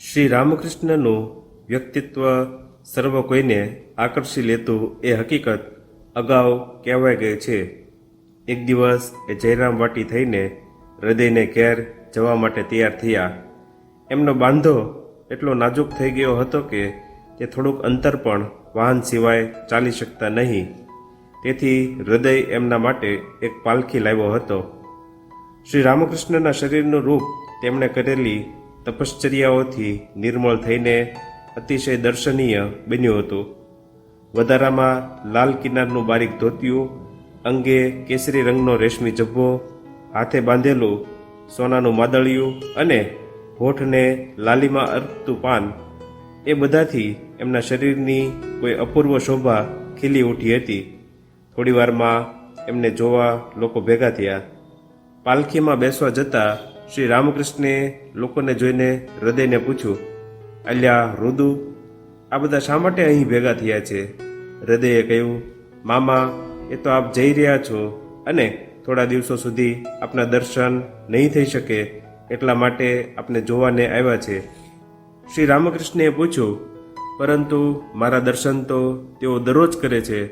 શ્રી રામકૃષ્ણનું વ્યક્તિત્વ સર્વ કોઈને આકર્ષી લેતું એ હકીકત અગાઉ કહેવાઈ ગઈ છે. એક દિવસ એ જયરામ વાટી થઈને હૃદયને ઘેર જવા માટે તૈયાર થયા. એમનો બાંધો એટલો નાજુક થઈ ગયો હતો કે તે થોડુંક અંતર પણ વાહન સિવાય ચાલી શકતા નહીં. તેથી હૃદય એમના માટે એક પાલખી લાવ્યો હતો. શ્રી રામકૃષ્ણના શરીરનું રૂપ તેમણે કરેલી તપશ્ચર્યાઓથી નિર્મળ થઈને અતિશય દર્શનીય બન્યું હતું. વધારામાં લાલ કિનારનું બારીક ધોતિયું, અંગે કેસરી રંગનો રેશમી જબ્બો, હાથે બાંધેલું સોનાનું માદળિયું અને હોઠને લાલીમાં અર્પતું પાન, એ બધાથી એમના શરીરની કોઈ અપૂર્વ શોભા ખીલી ઉઠી હતી. થોડીવારમાં એમને જોવા લોકો ભેગા થયા. પાલખીમાં બેસવા જતા શ્રી રામકૃષ્ણે લોકોને જોઈને હૃદયને પૂછ્યું, અલ્યા, રુદુ, આ બધા શા માટે અહીં ભેગા થયા છે? હૃદયે કહ્યું, મામા, એ તો આપ જઈ રહ્યા છો અને થોડા દિવસો સુધી આપના દર્શન નહીં થઈ શકે એટલા માટે આપને જોવાને આવ્યા છે. શ્રી રામકૃષ્ણએ પૂછ્યું, પરંતુ મારા દર્શન તો તેઓ દરરોજ કરે છે.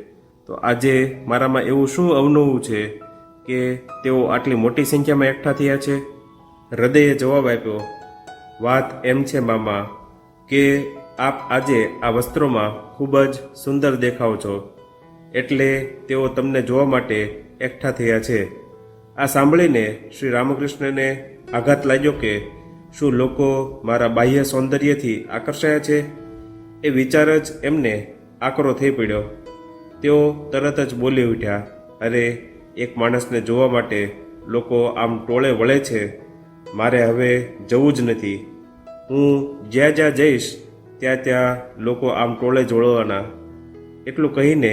તો આજે મારામાં એવું શું અવનવું છે કે તેઓ આટલી મોટી સંખ્યામાં એકઠા થયા છે? હૃદયે જવાબ આપ્યો, વાત એમ છે મામા, કે આપ આજે આ વસ્ત્રોમાં ખૂબ જ સુંદર દેખાવ છો. એટલે તેઓ તમને જોવા માટે એકઠા થયા છે. આ સાંભળીને શ્રી રામકૃષ્ણને આઘાત લાગ્યો કે, શું લોકો મારા બાહ્ય સૌંદર્યથી આકર્ષાયા છે? એ વિચાર જ એમને આકરો થઈ પડ્યો. તેઓ તરત જ બોલી ઉઠ્યા, અરે, એક માણસને જોવા માટે લોકો આમ ટોળે વળે છે. મારે હવે જવું જ નથી. હું જ્યાં જ્યાં જઈશ, ત્યાં ત્યાં લોકો આમ ટોળે જોડવાના. એટલું કહીને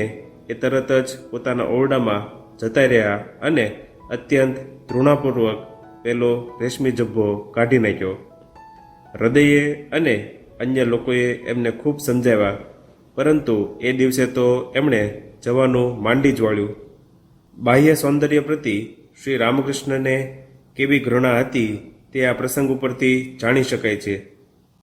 એ તરત જ પોતાના ઓરડામાં જતા રહ્યા અને અત્યંત ધૃણાપૂર્વક પેલો રેશમી જબ્બો કાઢી નાખ્યો. હૃદયે અને અન્ય લોકોએ એમને ખૂબ સમજાવ્યા, પરંતુ એ દિવસે તો એમણે જવાનું માંડી જ વાળ્યું. બાહ્ય સૌંદર્ય પ્રતિ શ્રી રામકૃષ્ણને કેવી ઘૃણા હતી તે આ પ્રસંગ ઉપરથી જાણી શકાય છે.